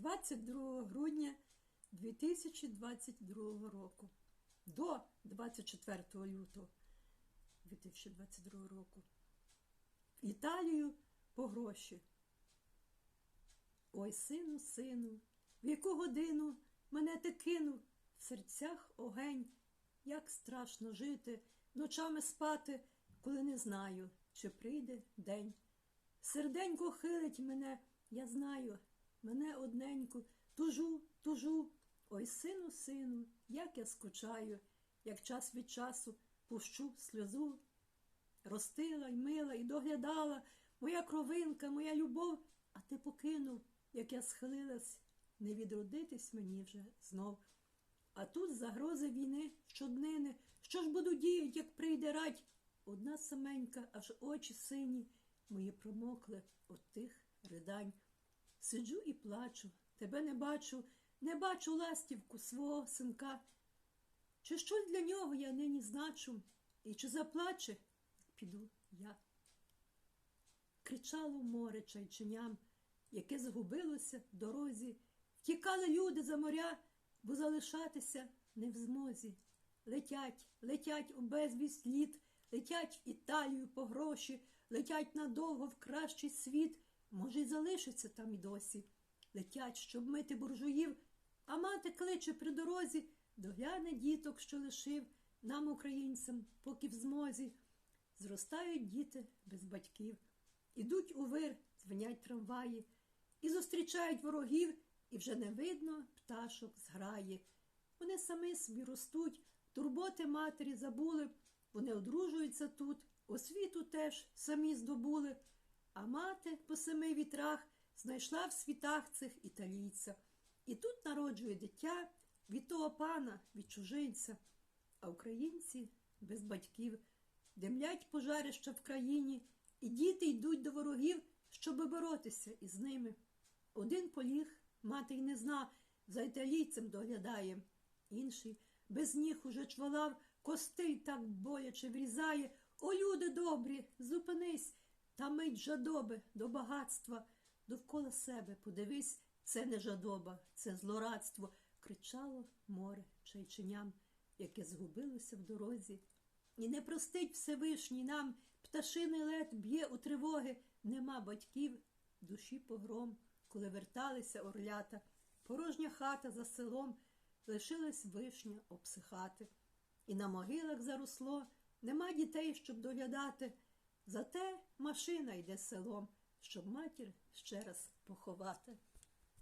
22 грудня 2022 року до 24 лютого 2022 року. В Італію по гроші. Ой, сину, сину, в яку годину мене ти кинув в серцях огень, як страшно жити, ночами спати, коли не знаю, чи прийде день. Серденько хилить мене, я знаю, мене одненьку, тужу, тужу. Ой, сину, сину, як я скучаю, як час від часу пущу сльозу. Ростила й мила, і доглядала моя кровинка, моя любов, а ти покинув, як я схилилась, не відродитись мені вже знов. А тут загрози війни щоднини. Що ж буду діять, як прийде радь? Одна саменька, аж очі сині, мої промокли от тих ридань. Сиджу і плачу, тебе не бачу, не бачу ластівку свого синка. Чи щось для нього я нині значу, і чи заплаче, піду я. Кричало море чайченям, яке згубилося в дорозі. Втікали люди за моря, бо залишатися не в змозі. Летять, летять у безвість літ, летять в Італію по гроші, летять надовго в кращий світ, може, й залишаться там і досі. Летять, щоб мити буржуїв, а мати кличе при дорозі, догляне діток, що лишив нам, українцям, поки в змозі. Зростають діти без батьків, ідуть у вир, дзвенять трамваї, і зустрічають ворогів, і вже не видно пташок зграє. Вони самі собі ростуть, турботи матері забули, вони одружуються тут, освіту теж самі здобули, а мати по семи вітрах знайшла в світах цих італійця. І тут народжує дитя від того пана, від чужинця, а українці без батьків. Демлять пожарища в країні, і діти йдуть до ворогів, щоби боротися із ними. Один поліг, мати й не зна, за італійцем доглядає, інший без ніг уже чвалав, костей так боляче врізає. О, люди добрі, зупинись, та мить жадоби до багатства. Довкола себе подивись, це не жадоба, це злорадство, кричало море чайченям, яке згубилося в дорозі. І не простить Всевишній нам, пташиний лед б'є у тривоги, нема батьків, душі погром, коли верталися орлята, порожня хата за селом, лишилась вишня обсихати. І на могилах заросло, нема дітей, щоб доглядати. Зате машина йде селом, щоб матір ще раз поховати.